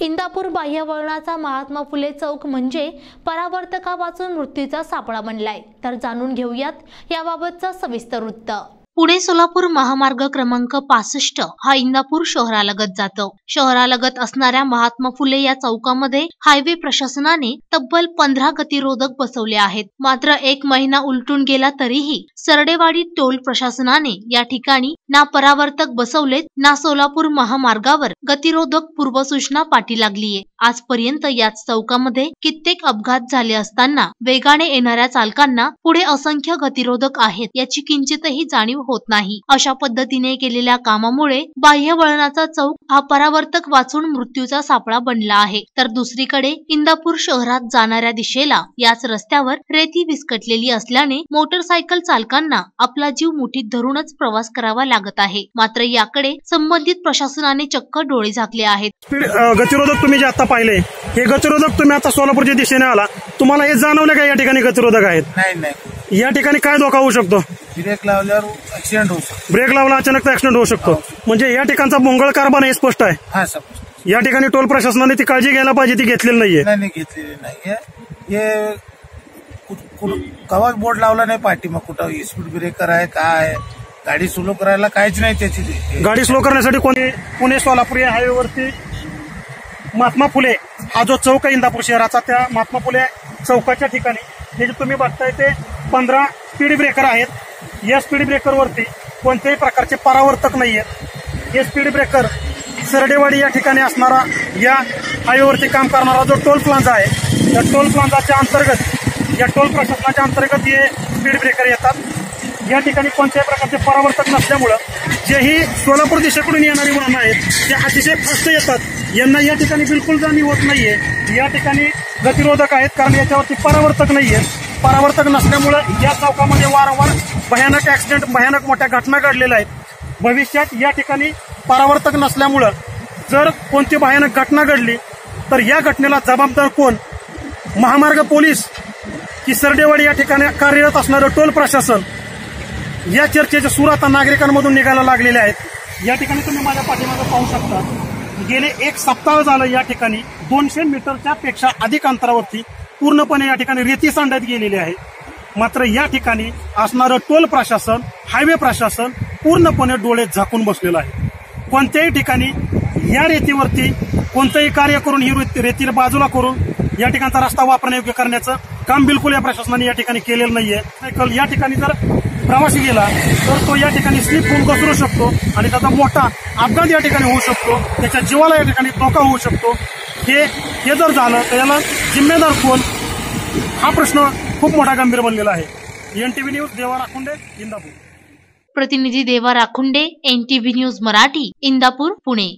इंदापूर बाह्यवळणाचा महात्मा फुले चौक म्हणजे परावर्तकापासून मृत्यूचा सापळा बनलाय. तर जाणून घेऊयात याबाबतचं सविस्तर वृत्त. पुणे सोलापूर महामार्ग क्रमांक पासष्ट हा इंदापूर शहरालगत जातो. शहरालगत असणाऱ्या महात्मा फुले या चौकामध्ये हायवे प्रशासनाने तब्बल पंधरा गतिरोधक बसवले आहेत. मात्र एक महिना उलटून गेला तरीही सरडेवाडी टोल प्रशासनाने या ठिकाणी ना परावर्तक बसवलेत ना सोलापूर महामार्गावर गतिरोधक पूर्वसूचना पाठी लागलीये. आजपर्यंत याच चौकामध्ये कित्येक अपघात झाले असताना वेगाने येणाऱ्या चालकांना पुढे असंख्य गतिरोधक आहेत याची किंचितही जाणीव होत नाही. अशा पद्धतीने केलेल्या कामामुळे बाह्य वळणाचा चौक हा परावर्तक वाचून मृत्यूचा सापळा बनला आहे. तर दुसरीकडे इंदापूर शहरात जाणाऱ्या दिशेला याच रस्त्यावर रेती विस्कटलेली असल्याने मोटरसायकल चालकांना आपला जीव मुठीत धरूनच प्रवास करावा लागत आहे. मात्र याकडे संबंधित प्रशासनाने चक्क डोळे झाकले आहेत. गतिरोधक तुम्ही जे आता पाहिले. हे गतिरोधक तुम्ही आता सोलापूरच्या दिशेने आला. तुम्हाला हे जाणवलं का या ठिकाणी गतिरोधक आहेत? नाही नाही. या ठिकाणी काय धोका होऊ शकतो? ब्रेक लावल्यावर ऍक्सिडेंट होऊ शकतो. ब्रेक लावला अचानक ऍक्सिडेंट होऊ शकतो. म्हणजे या ठिकाणचा मोंगळ कारभार हे स्पष्ट आहे. हा या ठिकाणी टोल प्रशासनाने ती काळजी घ्यायला पाहिजे ती घेतलेली नाहीये. नाही नाही घेतलेली नाही हे कवाच बोर्ड लावला नाही पाठी मग कुठं स्पीड ब्रेकर आहे काय आहे. गाडी सुलो करायला काहीच नाही त्याची. ते. गाडी स्लो करण्यासाठी कोणी पुणे सोलापूर या हायवेवरती महात्मा फुले हा जो चौक आहे इंदापूर शहराचा त्या महात्मा फुले चौकाच्या ठिकाणी हे जे तुम्ही बघताय ते पंधरा स्पीड ब्रेकर आहेत. या स्पीड ब्रेकरवरती कोणत्याही प्रकारचे परावर्तक नाही आहेत हे स्पीड ब्रेकर सरडेवाडी या ठिकाणी असणारा या हायवेवरती काम करणारा जो टोल प्लाझा आहे त्या टोल प्लाझाच्या अंतर्गत या टोल प्रशासनाच्या अंतर्गत हे स्पीड ब्रेकर येतात. या ठिकाणी कोणत्याही प्रकारचे परावर्तक नसल्यामुळं जेही सोलापूर दिशेकडून येणारी वाहनं आहेत ते अतिशय फास्ट येतात. यांना या ठिकाणी बिलकुल जाणीव होत नाहीये. या ठिकाणी गतिरोधक आहेत कारण याच्यावरती परावर्तक नाहीये. परावर्तक नसल्यामुळं या चौकामध्ये वारंवार भयानक ऍक्सिडेंट भयानक मोठ्या घटना घडलेल्या आहेत. भविष्यात या ठिकाणी परावर्तक नसल्यामुळं जर कोणती भयानक घटना घडली तर या घटनेला जबाबदार कोण? महामार्ग पोलीस की सरडेवाडी या ठिकाणी कार्यरत असणारं टोल प्रशासन. या चर्चेचे सुर आता नागरिकांमधून निघायला लागलेले आहेत. या ठिकाणी तुम्ही माझ्या पाठीमागं पाहू शकता. गेले एक सप्ताह झालं या ठिकाणी दोनशे मीटरच्या पेक्षा अधिक अंतरावरती पूर्णपणे या ठिकाणी रेती सांडत गेलेली आहे. मात्र या ठिकाणी असणारं टोल प्रशासन हायवे प्रशासन पूर्णपणे डोळे झाकून बसलेलं आहे. कोणत्याही ठिकाणी या रेतीवरती कोणतंही कार्य करून ही रेतीला बाजूला करून या ठिकाणचा रस्ता वापरण्यायोग्य करण्याचं काम बिलकुल या प्रशासनाने या ठिकाणी केलेलं नाहीये. या ठिकाणी जर प्रवासी गेला तर तो या ठिकाणी स्लिप होऊन घसरू शकतो आणि त्याचा मोठा अपघात या ठिकाणी होऊ शकतो. त्याच्या जीवाला या ठिकाणी धोका होऊ शकतो. हे हे जर झालं तर याला जिम्मेदार कोण? हा प्रश्न खूप मोठा गंभीर बनलेला आहे. एन टी व्ही न्यूज देवा राखुंडे इंदापूर. प्रतिनिधी देवा Rakhunde N T V news Marathi Indapur Pune.